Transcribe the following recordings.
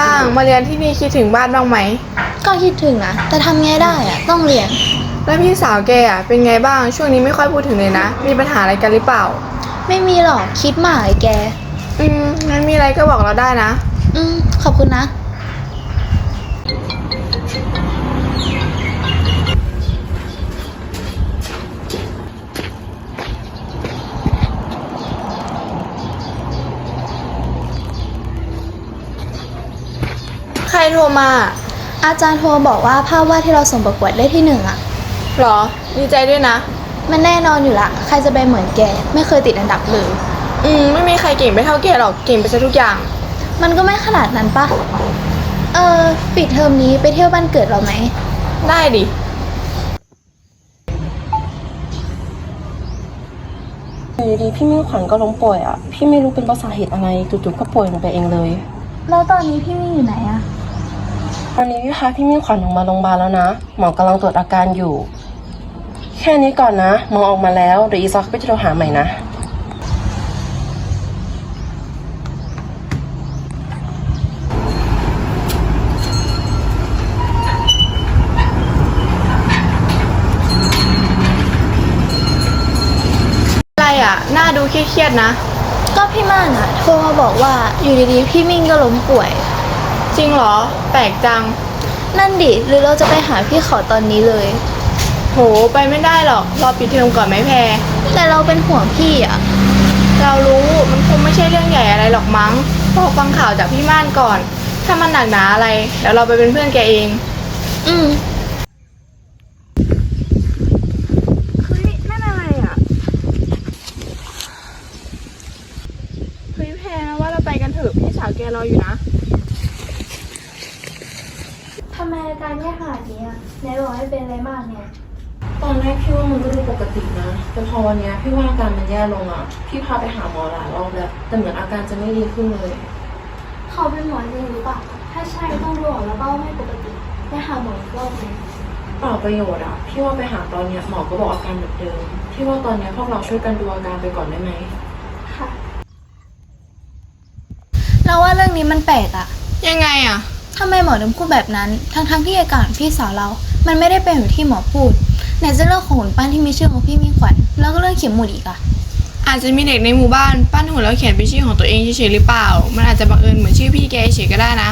บ้าง มาเรียนที่นี่คิดถึงบ้านบ้างไหม ก็คิดถึงนะ แต่ทำไงได้อะต้องเรียน แล้วพี่สาวแกอะเป็นไงบ้าง ช่วงนี้ไม่ค่อยพูดถึงเลยนะ มีปัญหาอะไรกันหรือเปล่า ไม่มีหรอกคิดมากไอ้แก อืมงั้นมีอะไรก็บอกเราได้นะ อืมขอบคุณนะ โทรมา อาจารย์โทรบอกว่าภาพวาดที่เราส่งประกวดได้ที่หนึ่งอะหรอ ดีใจด้วยนะ มันแน่นอนอยู่ละ ใครจะไปเหมือนแก ไม่เคยติดอันดับเลย อืม ไม่มีใครเก่งไปเท่าแกหรอก เก่งไปซะทุกอย่าง มันก็ไม่ขนาดนั้นปะ เออ ปิดเทอมนี้ไปเที่ยวบ้านเกิดเราไหม ได้ดิ อยู่ดีๆพี่มิ่งขวัญก็ล้มป่วยอะ พี่ไม่รู้เป็นเพราะสาเหตุอะไรจู่ๆก็ป่วยลงไปเองเลย แล้วตอนนี้พี่มิ่งอยู่ไหนอะ ตอนนี้พี่พาพี่มิ่งขวัญออกมาโรงพยาบาลแล้วนะ หมอกำลังตรวจอาการอยู่ แค่นี้ก่อนนะหมอออกมาแล้วเดี๋ยวอีซอกก็จะโทรหาใหม่นะอะไรอะหน้าดูเครียดๆนะ ก็พี่ม่านอะโทรมาบอกว่าอยู่ดีๆ พี่มิ่งก็ล้มป่วย จริงเหรอ แปลกจัง นั่นดิ หรือเราจะไปหาพี่เขาตอนนี้เลย โห ไปไม่ได้หรอก รอปิดเทอมก่อนไหมแพร แต่เราเป็นห่วงพี่อะเรารู้มันคงไม่ใช่เรื่องใหญ่อะไรหรอกมั้งรอฟังข่าวจากพี่ม่านก่อน ถ้ามันหนักหนาอะไรเดี๋ยวเราไปเป็นเพื่อนแกเอง อืมเฮ้ยนั่นอะไรอะเฮ้ยแพรว่าเราไปกันเถอะพี่สาวแกรออยู่นะ ทำ ไมอาการแย่ขนาดนี้อะไหนบอกให้เป็นอะไรมากเนี่ยตอนแรกพี่ว่ามันก็ดูปกตินะ แต่พอวันเนี้ยพี่ว่าอาการมันแย่ลงอะ พี่พาไปหาหมอหลายรอบแล้ว แต่เหมือนอาการจะไม่ดีขึ้นเลย เขาเป็นหมอจริงหรือเปล่าถ้าใช่ต้องดูออกแล้วก็ไม่ปกติไปหาหมออีกรอบไหมเปล่าประโยชน์อะ พี่ว่าไปหาตอนเนี้ยหมอก็บอกอาการแบบเดิม พี่ว่าตอนเนี้ยพวกเราช่วยกันดูอาการไปก่อนได้ไหมค่ะ เราว่าเรื่องนี้มันแปลกอะยังไงอะ ทำไมหมอถึงพูดแบบนั้น ทั้งๆที่อาการของพี่สาวเรา มันไม่ได้เป็นอย่างที่หมอพูด ไหนจะเรื่องของหุ่นปั้นที่มีชื่อของพี่มีขวัญ แล้วก็เรื่องเข็มหมุดอีกอะอาจจะมีเด็กในหมู่บ้านปั้นหุ่นแล้วเขียนเป็นชื่อของตัวเองเฉยๆหรือเปล่า มันอาจจะบังเอิญเหมือนชื่อพี่แกเฉยๆก็ได้นะ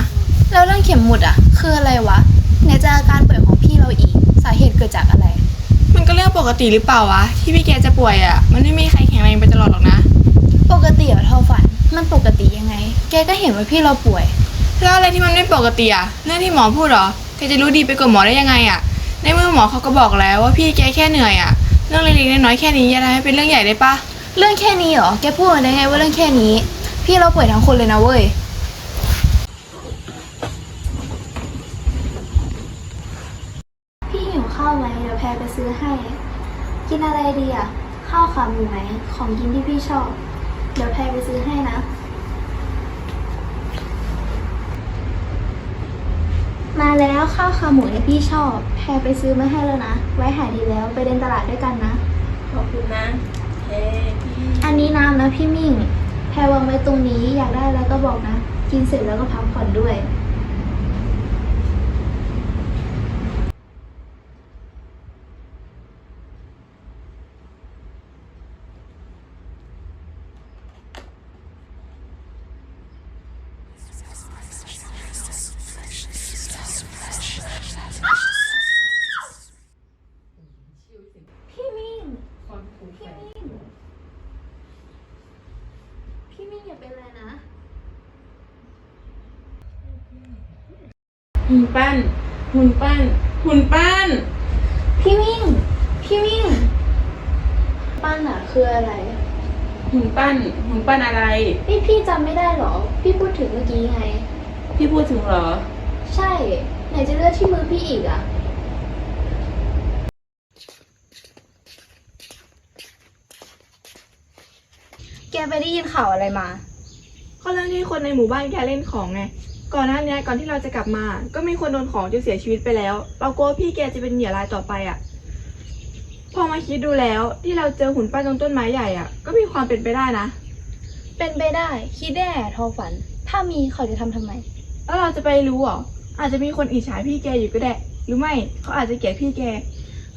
แล้วเรื่องเข็มหมุดอะคืออะไรวะ ไหนจะอาการป่วยของพี่เราอีก สาเหตุเกิดจากอะไร มันก็เรื่องปกติหรือเปล่าวะ ที่พี่แกจะป่วยอะมันไม่มีใครแข็งแรงไปตลอดหรอกนะ ปกติเหรอเท่าฝัน มันปกติยังไง แกก็เห็นว่าพี่เราป่วย แล้วอะไรที่มันไม่ปกติอะเรื่องที่หมอพูดเหรอแกจะรู้ดีไปกว่าหมอได้ยังไงอะ ในเมื่อหมอเขาก็บอกแล้วว่าพี่แกแค่เหนื่อยอะ เรื่องเล็กๆน้อยๆแค่นี้อย่าทำให้เป็นเรื่องใหญ่ได้ปะเรื่องแค่นี้เหรอ แกพูดมาได้ไงว่าเรื่องแค่นี้ พี่เราป่วยทั้งคนเลยนะเว้ย พี่หิวข้าวไหมเดี๋ยวแพรไปซื้อให้ กินอะไรดีอะ ข้าวขาหมูไหมของกินที่พี่ชอบ เดี๋ยวแพรไปซื้อให้นะ มาแล้วข้าวขาหมูที่พี่ชอบ แพรไปซื้อมาให้แล้วนะ ไว้หายดีแล้วไปเดินตลาดด้วยกันนะ ขอบคุณนะเฮ้พี่อันนี้น้ำนะพี่มิ่ง แพรวางไว้ตรงนี้อยากได้แล้วก็บอกนะ กินเสร็จแล้วก็พักผ่อนด้วย พี่มิ่ง พี่มิ่ง พี่มิ่งอย่าเป็นอะไรนะ หุ่นปั้น หุ่นปั้น หุ่นปั้น พี่มิ่ง พี่มิ่ง ปั้นอะคืออะไรหุ่นปั้น หุ่นปั้นอะไรนี่พี่จำไม่ได้เหรอ พี่พูดถึงเมื่อกี้ไง พี่พูดถึงเหรอ ใช่ ไหนจะเลือกที่มือพี่อีกอะแกไปได้ยินข่าวอะไรมา ก็เรื่องที่คนในหมู่บ้านแกเล่นของไง ก่อนหน้านี้ก่อนที่เราจะกลับมา ก็มีคนโดนของจนเสียชีวิตไปแล้ว เรากลัวว่าพี่แกจะเป็นเหยื่อรายต่อไปอะ พอมาคิดดูแล้วที่เราเจอหุ่นปั้นตรงต้นไม้ใหญ่อะ ก็มีความเป็นไปได้นะ เป็นไปได้ คิดได้แหละทอฝัน ถ้ามีเขาจะทำทำไมเแล้วเราจะไปรู้เหรออาจจะมีคนอิจฉาพี่แกอยู่ก็ได้ หรือไม่เขาอาจจะเกลียดพี่แก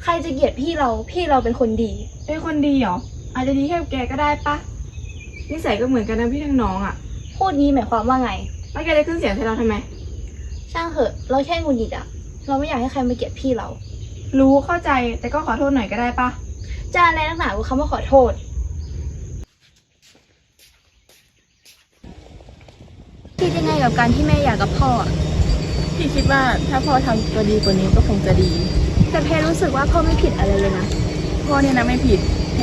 ใครจะเกลียดพี่เรา พี่เราเป็นคนดี เป็นคนดีเหรอ อาจจะดีแค่กับแกก็ได้ปะนิสัยก็เหมือนกันนะพี่ทั้งน้องอะ่ะ พูดนี้หมายความว่าไง แล้วแกจะขึ้นเสียงใส่เราทำไม ช่างเถอะ เราแค่หงุนหงิดอะเราไม่อยากให้ใครมาเกลียดพี่เรา รู้เข้าใจแต่ก็ขอโทษหน่อยก็ได้ปะ จะอะไรนักหนากับคำว่าขอโทษ คิดยังไงกับการที่แม่อยากกับพ่ออะพี่คิดว่าถ้าพ่อทำตัวดีกว่านี้ก็คงจะดีแต่เพรู้สึกว่าพ่อไม่ผิดอะไรเลยนะ พ่อเนี่ยนะไม่ผิดเท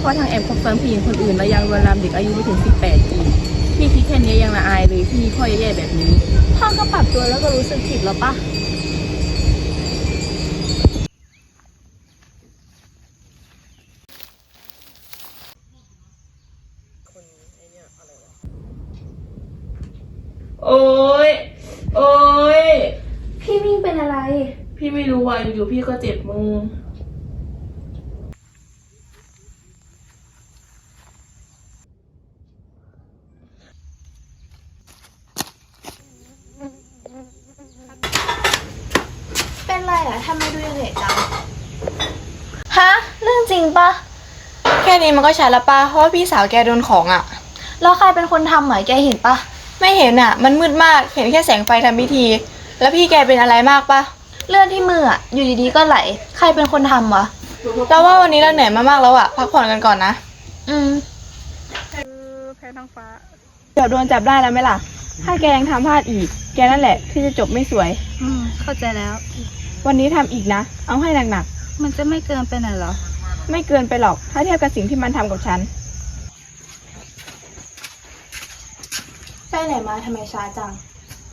พ่อทางแอบคบเฟิร์มผู้หญิงคนอื่น แล้วยังลวนลามเด็กอายุไม่ถึง 18 ปี พี่คิดแค่นี้ยังละอายเลยที่มีพ่อแย่ๆแบบนี้ พ่อก็ปรับตัวแล้วก็รู้สึกผิดแล้วปะโอ้ย โอ้ย พี่มิ่งเป็นอะไร พี่ไม่รู้ว่าอยู่ๆพี่ก็เจ็บมือ เป็นไรอะ ทำไมดูยังเหตุจัง ฮะ เรื่องจริงปะแค่นี้มันก็ใช่ละปะเพราะว่าพี่สาวแกโดนของอะ่ะ แล้วใครเป็นคนทำเหรอแกเห็นปะไม่เห็นอะ่ะ มันมืดมากเห็นแค่แสงไฟทำพิธี แล้วพี่แกเป็นอะไรมากปะเลือดที่มืออะอยู่ดีๆก็ไหล ใครเป็นคนทำวะเราว่าวันนี้เราเหนื่อยมามากแล้วอะ่ะพักผ่อนกันก่อนนะอืมแพ้ท้องฟ้า เดี๋ยวโดนจับได้แล้วไหมล่ะ ถ้าแกยังทำพลาดอีก แกนั่นแหละที่จะจบไม่สวย อืมเข้าใจแล้ว วันนี้ทำอีกนะ เอาให้หนักมันจะไม่เกินไปไหนเหรอ ๆ ไม่เกินไปหรอก ถ้าเทียบกับสิ่งที่มันทำกับฉัน ไปไหนมาทำไมช้าจัง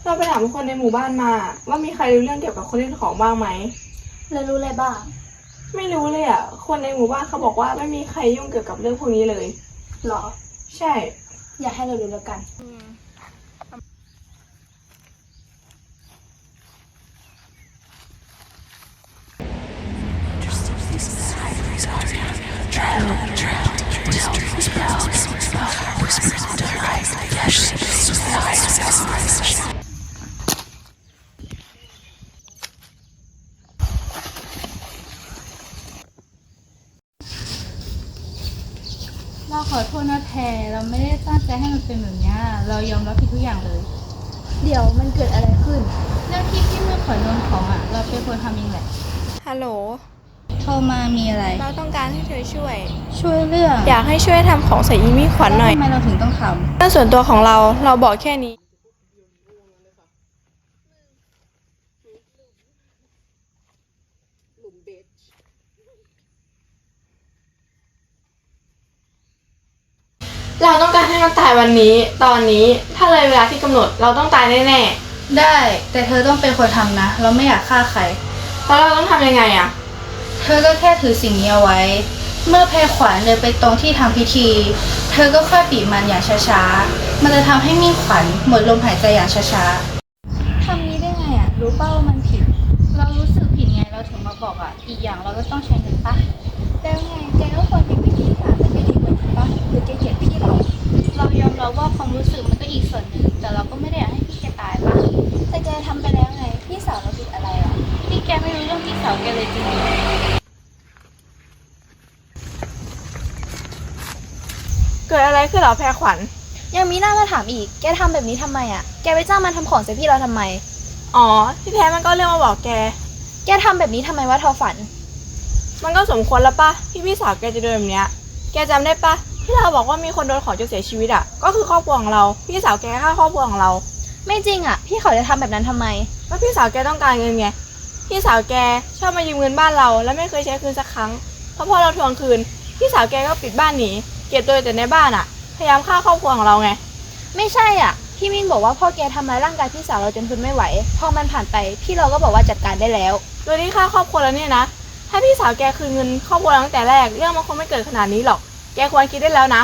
เราไปถามคนในหมู่บ้านมา ว่ามีใครรู้เรื่องเกี่ยวกับคนเล่นของบ้างไหม แล้วรู้อะไรบ้าง ไม่รู้เลยอะ คนในหมู่บ้านเขาบอกว่าไม่มีใครยุ่งเกี่ยวกับเรื่องพวกนี้เลย หรอ ใช่ อย่าให้เรารู้แล้วกัน เราขอโทษนะแพรเราไม่ได้ตั้งใจให้มันเป็นแบบเนี้ยเรายอมรับผิดทุกอย่างเลย เดี๋ยวมันเกิดอะไรขึ้น เรื่องที่พี่เมื่อขอโดนของอะ เราเป็นคนทำเองแหละ ฮัลโหล โทรมามีอะไร เราต้องการให้เธอช่วย ช่วยเรื่องอยากให้ช่วยทำของใส่อีมี่ขวัญหน่อยทำไมเราถึงต้องทเรื่องส่วนตัวของเราเราบอกแค่นี้เราต้องการให้มันตายวันนี้ ตอนนี้ถ้าเลยเวลาที่กำหนดเราต้องตายแน่ำได้ แต่เธอต้องเป็นคนทำนะ เราไม่อยากฆ่าใคร ๆแล้วเราต้องทำยังไงอะ เธอก็แค่ถือสิ่งนี้เอาไว้ เมื่อแพรขวัญเดินไปตรงที่ทำพิธี เธอก็ค่อยบีบมันอย่างช้าๆ มันจะทำให้มิ่งขวัญหมดลมหายใจอย่างช้าๆทำนี้ได้ไงอะ รู้เป้าว่ามันผิด เรารู้สึกผิดไงเราถึงมาบอกอะ อีกอย่างเราก็ต้องใช้เงินปะแล้วไงแกก็ควรมีวิธีหาเงินดีกว่านี้ปะหรือแกเกลียดพี่เรา เรายอมรับว่าความรู้สึกมันก็อีกส่วนหนึ่ง แต่เราก็ไม่ได้อยากให้พี่แกตายปะแต่แกทำไปแล้วไง พี่สาวเราผิดอะไรอะพี่แกไม่รู้เรื่องพี่สาวแกเลยจริง เกิดอะไรขึ้นเหรอแพรขวัญ ยังมีหน้ามาถามอีก แกทำแบบนี้ทำไมอะ แกไปจ้างมันทำของใส่พี่เราทำไม อ๋อ ที่แท้มันก็เรื่องมาบอกแก แกทำแบบนี้ทำไมวะทอฝัน มันก็สมควรแล้วปะที่พี่สาวแกจะโดนแบบเนี้ย แกจำได้ปะที่เราบอกว่ามีคนโดนของจนเสียชีวิตอะ ก็คือครอบครัวของเรา พี่สาวแกฆ่าครอบครัวของเรา ไม่จริงอะ พี่เขาจะทำแบบนั้นทำไมก็พี่สาวแกต้องการเงินไง พี่สาวแกชอบมายืมเงินบ้านเรา แล้วไม่เคยใช้คืนสักครั้งเพราะพอเราทวงคืน พี่สาวแกก็ปิดบ้านหนี เก็บตัวอยู่แต่ในบ้านอะพยายามฆ่าครอบครัวของเราไง ไม่ใช่อะ พี่มินบอกว่าพ่อแกทำร้ายร่างกายพี่สาวเราจนทนไม่ไหว พอมันผ่านไป พี่เราก็บอกว่าจัดการได้แล้ว โดยที่ฆ่าครอบครัวแล้วเนี่ยนะ ถ้าพี่สาวแกคืนเงินครอบครัวเราตั้งแต่แรก เรื่องมันคงไม่เกิดขนาดนี้หรอก แกควรคิดได้แล้วนะ